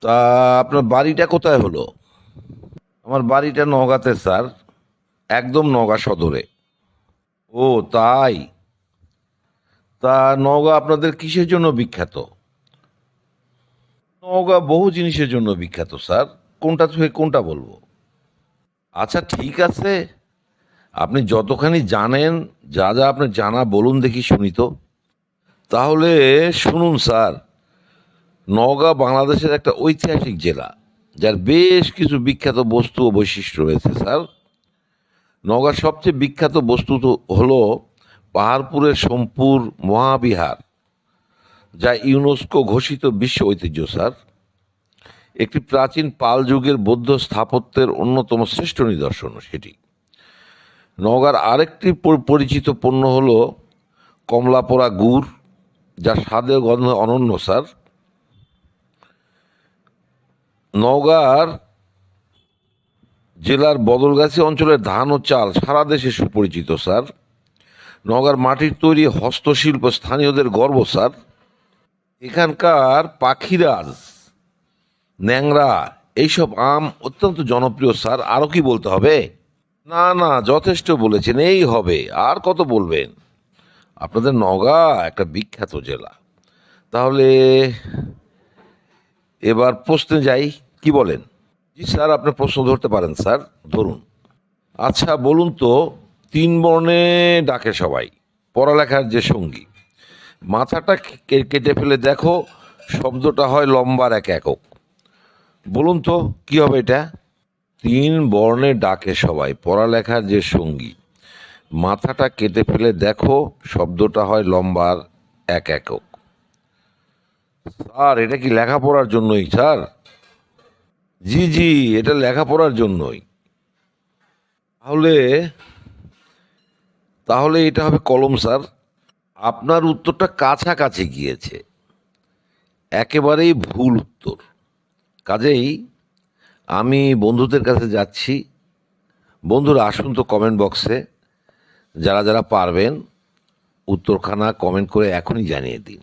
তা আপনার বাড়িটা কোথায় হলো? আমার বাড়িটা নওগাঁতে, স্যার। একদম নওগাঁ সদরে। ও, তাই? তা নওগাঁ আপনাদের কিসের জন্য বিখ্যাত? নওগাঁ বহু জিনিসের জন্য বিখ্যাত, স্যার। কোনটা থেকে কোনটা বলব? আচ্ছা ঠিক আছে। আপনি যতখানি জানেন, যা যা আপনার জানা, বলুন দেখি, শুনি তো। তাহলে শুনুন, স্যার। নওগাঁ বাংলাদেশের একটা ঐতিহাসিক জেলা, যার বেশ কিছু বিখ্যাত বস্তু ও বৈশিষ্ট্য রয়েছে, স্যার। নওগাঁর সবচেয়ে বিখ্যাত বস্তু তো হলো পাহাড়পুরের সোমপুর মহাবিহার, যা ইউনেস্কো ঘোষিত বিশ্ব ঐতিহ্য, স্যার। একটি প্রাচীন পাল যুগের বৌদ্ধ স্থাপত্যের অন্যতম শ্রেষ্ঠ নিদর্শন সেটি। নওগাঁর আরেকটি পরিচিত পণ্য হলো কমলাপোড়া গুড়, যা স্বাদে গন্ধ অনন্য, স্যার। নওগাঁর জেলার বদলগাছি অঞ্চলের ধান ও চাল সারা দেশে সুপরিচিত, স্যার। নওগাঁর মাটির তৈরি হস্তশিল্প স্থানীয়দের গর্ব, স্যার। এখানকার পাখিরাজ, ন্যাংরা, এইসব আম অত্যন্ত জনপ্রিয়, স্যার। আরও কি বলতে হবে? না না, যথেষ্ট বলেছেন, এই হবে। আর কত বলবেন? আপনাদের নওগাঁ একটা বিখ্যাত জেলা। তাহলে এবার প্রশ্নে যাই। কি বলেন? জি স্যার, আপনার প্রশ্ন ধরতে পারেন স্যার, ধরুন। আচ্ছা বলুন তো, তিন বর্ণে ডাকে সবাই, পড়ালেখার যে সঙ্গী। মাথাটা কেটে ফেলে দেখো, শব্দটা হয় লম্বার এক একক। বলুন তো, কি হবে এটা? তিন বর্ণে ডাকে সবাই, পড়ালেখার যে সঙ্গী। মাথাটা কেটে ফেলে দেখো, শব্দটা হয় লম্বার এক একক। স্যার, এটা কি লেখাপড়ার জন্যই স্যার? জি জি, এটা লেখাপড়ার জন্যই। তাহলে তাহলে এটা হবে কলম, স্যার। আপনার উত্তরটা কাছাকাছি গিয়েছে। একেবারেই ভুল উত্তর। কাজেই আমি বন্ধুদের কাছে যাচ্ছি। বন্ধুরা, আসুন তো কমেন্ট বক্সে যারা যারা পারবেন, উত্তরখানা কমেন্ট করে এখনই জানিয়ে দিন।